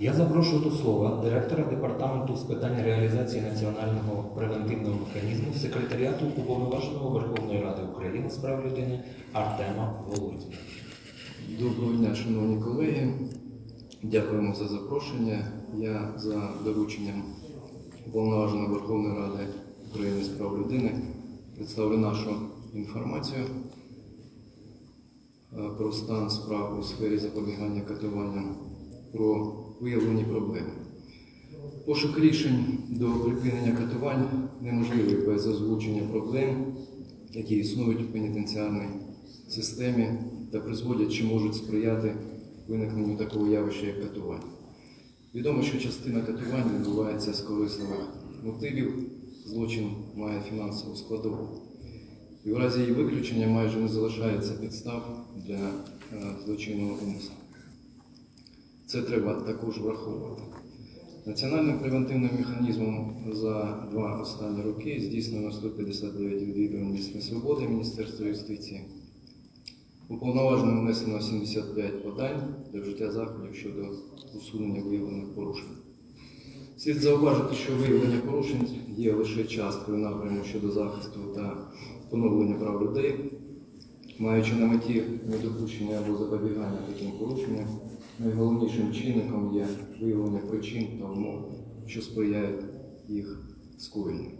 Я запрошую до слова директора департаменту з питань реалізації національного превентивного механізму секретаріату уповноваженого Верховної Ради України з прав людини Артема Володіна. Доброго дня, шановні колеги. Дякуємо за запрошення. Я за дорученням уповноваженої Верховної Ради України з прав людини представлю нашу інформацію е, про стан справ у сфері запобігання катуванням, про виявлені проблеми. Пошук рішень до припинення катувань неможливий без озвучення проблем, які існують в пенітенціарній системі та призводять чи можуть сприяти виникненню такого явища, як катування. Відомо, що частина катувань відбувається з корисливих мотивів, злочин має фінансову складову. І в разі її виключення майже не залишається підстав для е, злочинного умислу. Це треба також враховувати. Національним превентивним механізмом за два останні роки здійснено 159 відвідувань місць несвободи Міністерства юстиції. Уповноваженим внесено 75 подань для вжиття заходів щодо усунення виявлених порушень. Слід зауважити, що виявлення порушень є лише часткою напряму щодо захисту та поновлення прав людей, маючи на меті недопущення або запобігання таким порушенням, найголовнішим чинником є виявлення причин та умов, що сприяють їх скоєнню.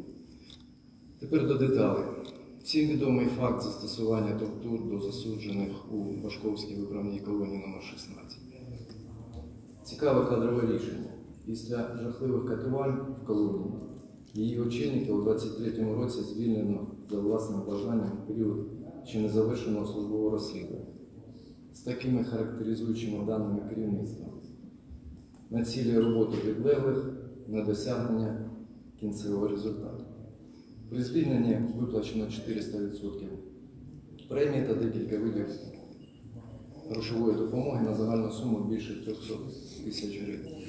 Тепер до деталей. Всім відомий факт застосування тортур до засуджених у Башковській виправній колонії номер 16 Цікаве кадрове рішення. Після жахливих катувань в колонії її очільника у 23-му році звільнено за власним бажанням в період ще не завершеного службового розслідування такими характеризуючими даними керівництва. Націлює роботу підлеглих на досягнення кінцевого результату. При звільненні виплачено 400% премії та декілька видів грошової допомоги на загальну суму більше 300 тисяч гривень.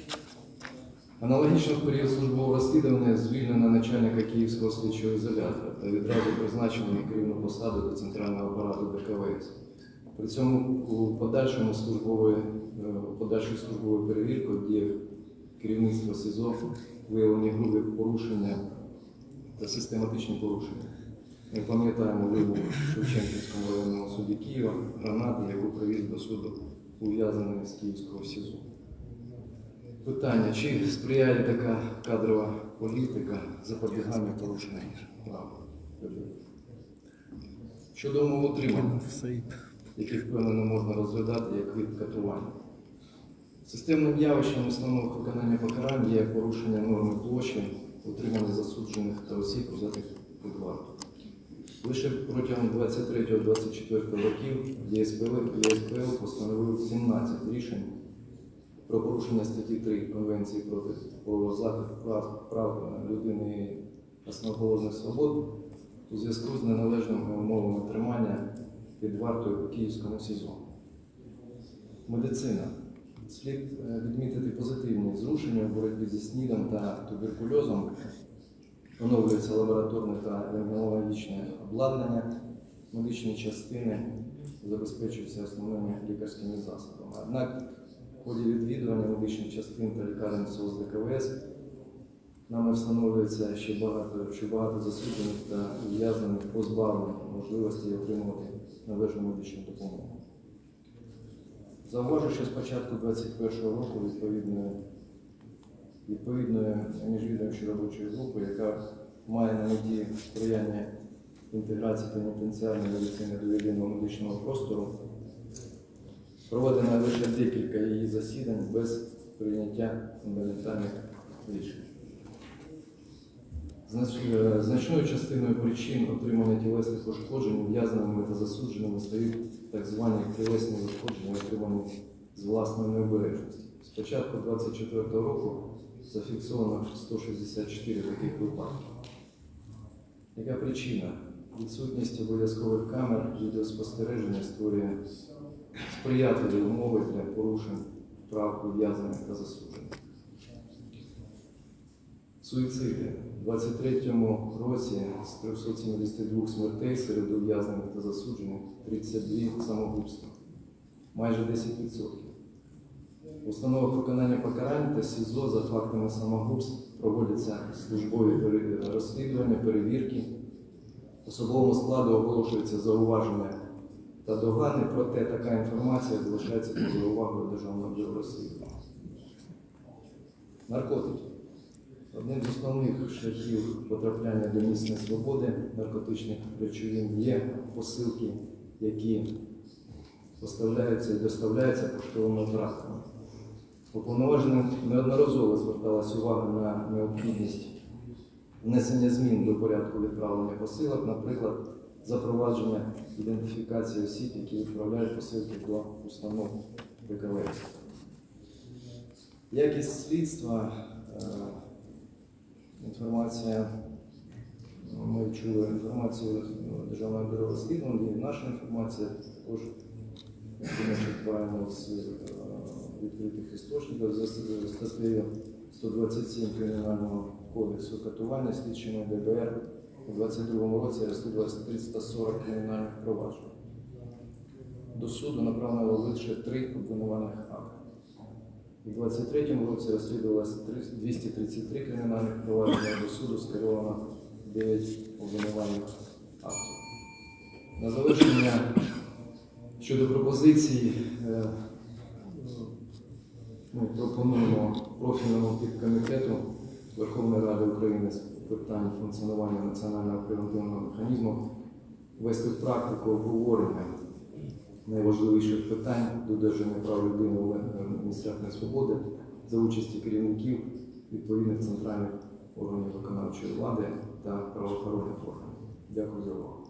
Аналогічно в період службового розслідування звільнено начальника Київського слідчого ізолятора та відразу призначено на керівну посаду до центрального апарату ДКВС. При цьому у подальшому службової, е, у подальшій службової перевірки діяв керівництво СІЗО виявлені грубі порушення та систематичні порушення. Ми пам'ятаємо вибух в Шевченківському районному суді Києва, гранати, яку привіз до суду ув'язаний з Київського СІЗО. Питання, чи сприяє така кадрова політика запобіганню порушення прав людей? Щодо умов утримання, які впевнено можна розглядати як вид катування. Системним явищем основного виконання покарань є порушення норми площі, утримання засуджених та осіб, взятих під варту. Лише протягом 23-24 років ЄСПЛ, ЄСПЛ постановив 17 рішень про порушення статті 3 Конвенції проти про захист прав, прав людини і основоположних свобод у зв'язку з неналежними умовами тримання під вартою в Київському СІЗО. Медицина. Слід е, відмітити позитивні зрушення в боротьбі зі снідом та туберкульозом. Оновлюється лабораторне та рентгенологічне обладнання, медичні частини забезпечуються основними лікарськими засобами. Однак в ході відвідування медичних частин та лікарень СОЗ ДКВС нами встановлюється ще багато, що багато засуджених та ув'язнених позбавлені можливості отримувати належну медичну допомогу. Зауважу, що з початку 2021 року відповідною, відповідною міжвідомчою робочою групою, яка має на меті сприяння інтеграції пенітенціарної медицини до єдиного медичного простору, проведено лише декілька її засідань без прийняття фундаментальних рішень. Е, Значною частиною причин отримання тілесних ушкоджень ув'язненими та засудженими стають так звані тілесні ушкодження, отримані з власної необережності. З початку 2024 року зафіксовано 164 таких випадків. Яка причина? Відсутність обов'язкових камер відеоспостереження створює сприятливі умови для порушень прав ув'язнених та засуджених. Суїциди. У 23-му році з 372 смертей серед ув'язнених та засуджених 32 самогубства. Майже 10%. В установах виконання покарань та СІЗО за фактами самогубств проводяться службові розслідування, перевірки. Особовому складу оголошується зауваження та догани, проте така інформація залишається поза увагою Державного бюро розслідування. Наркотики. Одним з основних шляхів потрапляння до місць несвободи наркотичних речовин є посилки, які поставляються і доставляються поштовими операторами. Уповноваженим неодноразово зверталась увага на необхідність внесення змін до порядку відправлення посилок, наприклад, запровадження ідентифікації осіб, які відправляють посилки до установ ВКВС. Якість слідства, е, інформація, ми чули інформацію Державного бюро розслідувань, і наша інформація також ми з е, відкритих істочників за статтею 127 Кримінального кодексу катування слідчими ДБР у 2022 році розслідувалося 340 кримінальних проваджень. До суду направлено лише три обвинувальних акти. У 2023 році розслідувалося 233 кримінальних провадження, до суду скеровано 9 обвинувальних актів. На завершення щодо пропозицій е, ми пропонуємо профільному підкомітету Верховної Ради України з питань функціонування національного превентивного механізму ввести в практику обговорення найважливіших питань додержання прав людини в місцях несвободи за участі керівників відповідних центральних органів виконавчої влади та правоохоронних органів. Дякую за увагу.